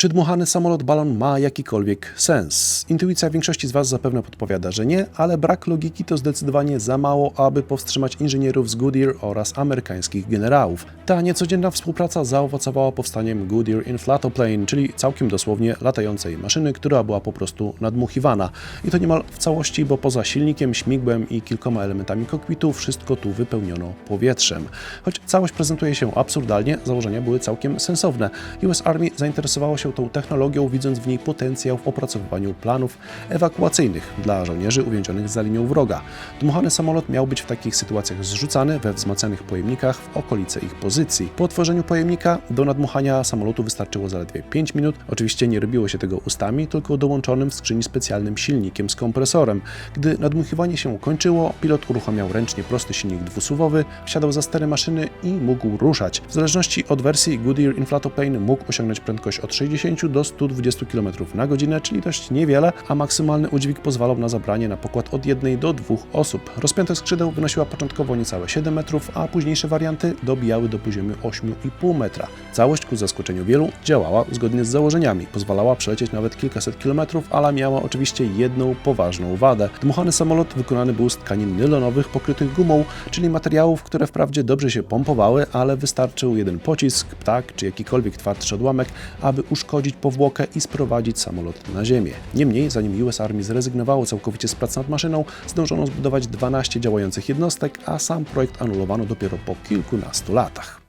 Czy dmuchany samolot balon ma jakikolwiek sens? Intuicja większości z Was zapewne podpowiada, że nie, ale brak logiki to zdecydowanie za mało, aby powstrzymać inżynierów z Goodyear oraz amerykańskich generałów. Ta niecodzienna współpraca zaowocowała powstaniem Goodyear Inflatoplane, czyli całkiem dosłownie latającej maszyny, która była po prostu nadmuchiwana. I to niemal w całości, bo poza silnikiem, śmigłem i kilkoma elementami kokpitu wszystko tu wypełniono powietrzem. Choć całość prezentuje się absurdalnie, założenia były całkiem sensowne. US Army zainteresowało się tą technologią, widząc w niej potencjał w opracowywaniu planów ewakuacyjnych dla żołnierzy uwięzionych za linią wroga. Dmuchany samolot miał być w takich sytuacjach zrzucany we wzmacnianych pojemnikach w okolice ich pozycji. Po otworzeniu pojemnika do nadmuchania samolotu wystarczyło zaledwie 5 minut. Oczywiście nie robiło się tego ustami, tylko dołączonym w skrzyni specjalnym silnikiem z kompresorem. Gdy nadmuchiwanie się kończyło, pilot uruchamiał ręcznie prosty silnik dwusuwowy, wsiadał za stery maszyny i mógł ruszać. W zależności od wersji Goodyear Inflatoplane mógł osiągnąć prędkość od 60 do 120 km na godzinę, czyli dość niewiele, a maksymalny udźwig pozwalał na zabranie na pokład od jednej do dwóch osób. Rozpiętość skrzydeł wynosiła początkowo niecałe 7 metrów, a późniejsze warianty dobijały do poziomu 8,5 metra. Całość ku zaskoczeniu wielu działała zgodnie z założeniami. Pozwalała przelecieć nawet kilkaset kilometrów, ale miała oczywiście jedną poważną wadę. Dmuchany samolot wykonany był z tkanin nylonowych pokrytych gumą, czyli materiałów, które wprawdzie dobrze się pompowały, ale wystarczył jeden pocisk, ptak czy jakikolwiek twardszy odłamek, aby uszkodzić powłokę i sprowadzić samolot na ziemię. Niemniej, zanim US Army zrezygnowało całkowicie z pracy nad maszyną, zdążono zbudować 12 działających jednostek, a sam projekt anulowano dopiero po kilkunastu latach.